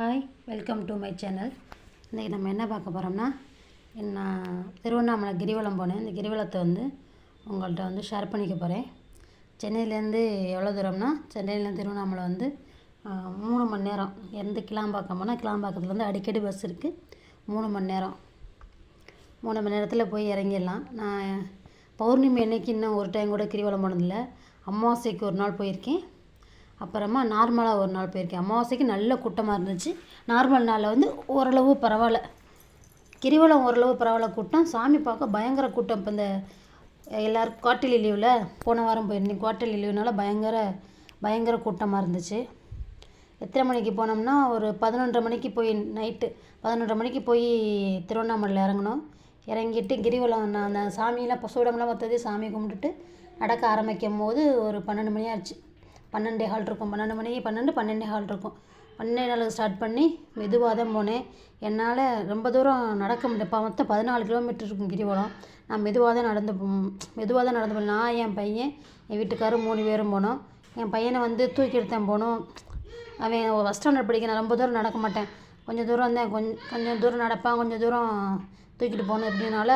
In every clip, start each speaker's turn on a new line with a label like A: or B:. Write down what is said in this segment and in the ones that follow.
A: Hi welcome to my channel இன்றைக்கி நம்ம என்ன பார்க்க போகிறோம்னா நான் திருவண்ணாமலை கிரிவலம் போனேன். இந்த கிரிவலத்தை வந்து உங்கள்கிட்ட வந்து ஷேர் பண்ணிக்க போகிறேன் சென்னையிலேருந்து எவ்வளோ தூரம்னா சென்னையிலேருந்து திருவண்ணாமலை வந்து மூணு மணி நேரம். எந்த கிளாம்பாக்கம் போனால் கிளாம்பாக்கத்துலேருந்து அடிக்கடி பஸ் இருக்குது மூணு மணி நேரம். மூணு மணி நேரத்தில் போய் இறங்கிடலாம். நான் பௌர்ணமி அன்னைக்கு இன்னும் ஒரு டைம் கூட கிரிவலம் போனதில்ல. அமாவாசைக்கு ஒரு நாள் போயிருக்கேன். அப்புறமா நார்மலாக ஒரு நாள் போயிருக்கேன். அமாவாசைக்கு நல்ல கூட்டமாக இருந்துச்சு. நார்மல் நாளில் வந்து ஓரளவு பரவாயில்ல. கிரிவலம் ஓரளவு பரவாயில்ல கூட்டம். சாமி பார்க்க பயங்கர கூட்டம். இப்போ இந்த எல்லோரும் குவார்ட்டர்லி லீவில் போன வாரம் போயிருந்தேன். குவார்ட்டர்லி லீவுனால பயங்கர பயங்கர கூட்டமாக இருந்துச்சு. எத்தனை மணிக்கு போனோம்னா ஒரு பதினொன்றரை மணிக்கு போய் நைட்டு பதினொன்றரை மணிக்கு போய் திருவண்ணாமலையில் இறங்கினோம். இறங்கிட்டு கிரிவலம் நான் அந்த சாமியெல்லாம் பசுவிடம்லாம் பார்த்ததே சாமி கும்பிட்டுட்டு நடக்க ஆரம்பிக்கும் போது ஒரு பன்னெண்டு மணி ஆச்சு. பன்னெண்டே ஹால் இருக்கும். பன்னெண்டு மணி பன்னெண்டு பன்னெண்டே ஹால் இருக்கும். பன்னெண்டு ஹாலுக்கு ஸ்டார்ட் பண்ணி மெதுவாக தான் போனேன். என்னால் ரொம்ப தூரம் நடக்க முடியல. மொத்தம் பதினாலு கிலோமீட்டர் இருக்கும் கிரிவலம். நான் மெதுவாக தான் நடந்து மெதுவாக தான் நடந்து போனேன். நான் என் பையன் என் வீட்டுக்காரர் மூணு பேரும் போனோம். என் பையனை வந்து தூக்கி எடுத்தேன் போனோம். அவன் ஃபஸ்ட் ஸ்டாண்டர்ட் படிக்கிறான். ரொம்ப தூரம் நடக்க மாட்டேன். கொஞ்சம் தூரம் தான் கொஞ்சம் கொஞ்சம் தூரம் நடப்பான். கொஞ்சம் தூரம் தூக்கிட்டு போகணும் அப்படின்னால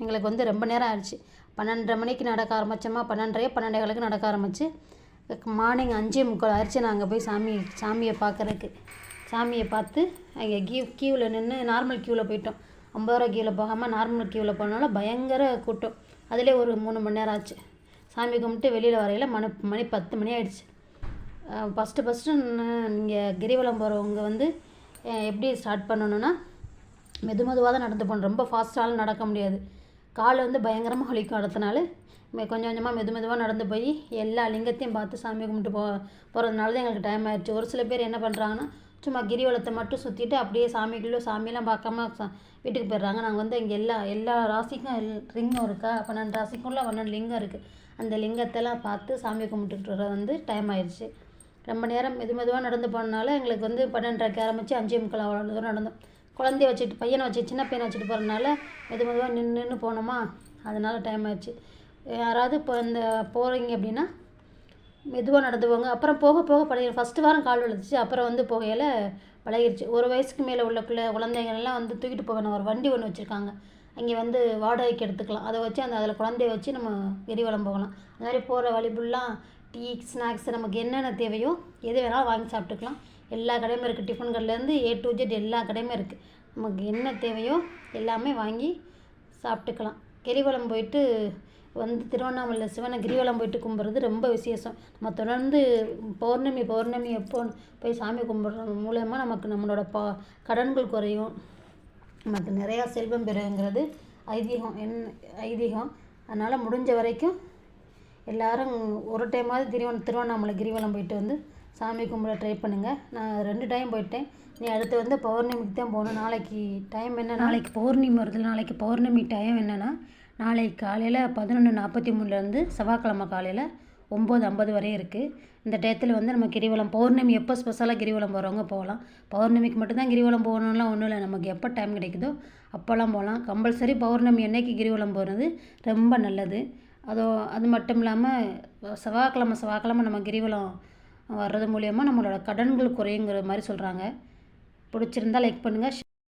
A: எங்களுக்கு வந்து ரொம்ப நேரம் ஆயிடுச்சு. பன்னெண்டரை மணிக்கு நடக்க ஆரம்பித்தோமா பன்னெண்டரை பன்னெண்டே காலுக்கு நடக்க ஆரம்பிச்சு. மார்னிங் அஞ்சே முக்கால் ஆயிடுச்சு நான் அங்கே போய் சாமி சாமியை பார்க்கறதுக்கு. சாமியை பார்த்து அங்கே கியூ கியூவில் நின்று நார்மல் கியூவில் போயிட்டோம். ஐம்பது ரூபா கியூவில் போகாமல் நார்மல் கியூவில் போனால பயங்கர கூட்டம். அதிலே ஒரு மூணு மணி நேரம் ஆச்சு. சாமி கும்பிட்டு வெளியில் வரையில் மணி மணி பத்து மணி ஆயிடுச்சு. ஃபஸ்ட்டு ஃபஸ்ட்டு நீங்கள் கிரிவலம் போகிறவங்க வந்து எப்படி ஸ்டார்ட் பண்ணணுன்னா மெது மெதுவாக தான் நடந்து போகணும். ரொம்ப ஃபாஸ்ட்டாலும் நடக்க முடியாது. கால் வந்து பயங்கரமாக வலிக்கும் அடுத்தனால கொஞ்சம் கொஞ்சமாக மெது மெதுவாக நடந்து போய் எல்லா லிங்கத்தையும் பார்த்து சாமி கும்பிட்டு போ போகிறதுனால தான் எங்களுக்கு டைம் ஆயிடுச்சு. ஒரு சில பேர் என்ன பண்ணுறாங்கன்னா சும்மா கிரிவலத்தை மட்டும் சுற்றிட்டு அப்படியே சாமிக்குள்ளே சாமியெல்லாம் பார்க்காம சா- வீட்டுக்கு போயிடுறாங்க. நாங்கள் வந்து இங்கே எல்லா எல்லா ராசிக்கும் எல் லிங்கம் இருக்கா? பன்னெண்டு ராசிக்குள்ள பன்னெண்டு லிங்கம் இருக்குது அந்த லிங்கத்தெல்லாம் பார்த்து சாமி கும்பிட்டுட்டு வர வந்து டைம் ஆயிடுச்சு. ரொம்ப நேரம் மெது மெதுவாக நடந்து போனனால எங்களுக்கு வந்து பன்னெண்டரைக்கு ஆரம்பித்து அஞ்சே முக்கால் அவ்வளோ தூரம் நடந்தோம். குழந்தைய வச்சுட்டு பையனை வச்சு சின்ன பையனை வச்சுட்டு போகிறனால மெது மெதுவாக நின்று நின்று போனோமா? அதனால டைம் ஆயிடுச்சு யாராவது இப்போ இந்த போகிறீங்க அப்படின்னா மெதுவாக நடந்து போங்க அப்புறம் போக போக பழகி ஃபஸ்ட்டு வாரம் கால் வலிச்சு அப்புறம் வந்து போகையில் பழகிருச்சு. ஒரு வயசுக்கு மேலே உள்ள பிள்ளை குழந்தைங்க எல்லாம் வந்து தூக்கிட்டு போகணும் ஒரு வண்டி ஒன்று வச்சுருக்காங்க. அங்கே வந்து வாடகைக்கு எடுத்துக்கலாம். அதை வச்சு அந்த அதில் குழந்தைய வச்சு நம்ம எரிவலம் போகலாம். அந்த மாதிரி போகிற வழி ஃபுல்லாக டீ ஸ்நாக்ஸ் நமக்கு என்னென்ன தேவையோ எது வேணாலும் வாங்கி சாப்பிட்டுக்கலாம். எல்லா கடையுமே இருக்குது டிஃபன் கடையிலேருந்து ஏ டு ஜெட் எல்லா கடையுமே இருக்குது நமக்கு என்ன தேவையோ எல்லாமே வாங்கி சாப்பிட்டுக்கலாம். கிரிவலம் போயிட்டு வந்து திருவண்ணாமலை சிவனை கிரிவலம் போயிட்டு கும்பிட்றது ரொம்ப விசேஷம். நம்ம தொடர்ந்து பௌர்ணமி பௌர்ணமி எப்போ போய் சாமி கும்பிட்றது மூலயமா நமக்கு நம்மளோட பா கடன்கள் குறையும். நமக்கு நிறையா செல்வம் பெறுங்கிறது ஐதீகம். என் ஐதீகம். அதனால் முடிஞ்ச வரைக்கும் எல்லாரும் ஒரு டைமாவது திருவண்ண திருவண்ணாமலை கிரிவலம் போயிட்டு வந்து சாமி கும்பிட ட்ரை பண்ணுங்கள் நான் ரெண்டு டைம் போயிட்டேன். நீ அடுத்து வந்து பௌர்ணமிக்கு தான் போகணும். நாளைக்கு டைம் என்ன நாளைக்கு பௌர்ணமி வருது. நாளைக்கு பௌர்ணமி டைம் என்னென்னா நாளைக்கு காலையில் பதினொன்று நாற்பத்தி மூணுலேருந்து செவ்வாய்க்கிழமை காலையில் ஒம்பது ஐம்பது வரையும் இருக்குது இந்த டயத்தில் வந்து நம்ம கிரிவலம் பௌர்ணமி எப்போ ஸ்பெஷலாக கிரிவலம் போகிறவங்க போகலாம். பௌர்ணமிக்கு மட்டும்தான் கிரிவலம் போகணும்லாம் ஒன்றும் இல்லை. நமக்கு எப்போ டைம் கிடைக்குதோ அப்போல்லாம் போகலாம். கம்பல்சரி பௌர்ணமி அன்னைக்கு கிரிவலம் போகிறது ரொம்ப நல்லது. அதோ அது மட்டும் இல்லாமல் செவ்வாய்க்கிழமை செவ்வாய்க்கிழமை நம்ம கிரிவலம் வர்றது மூலயமா நம்மளோட கடன்கள் குறையுங்கிற மாதிரி சொல்கிறாங்க பிடிச்சிருந்தா லைக் பண்ணுங்கள்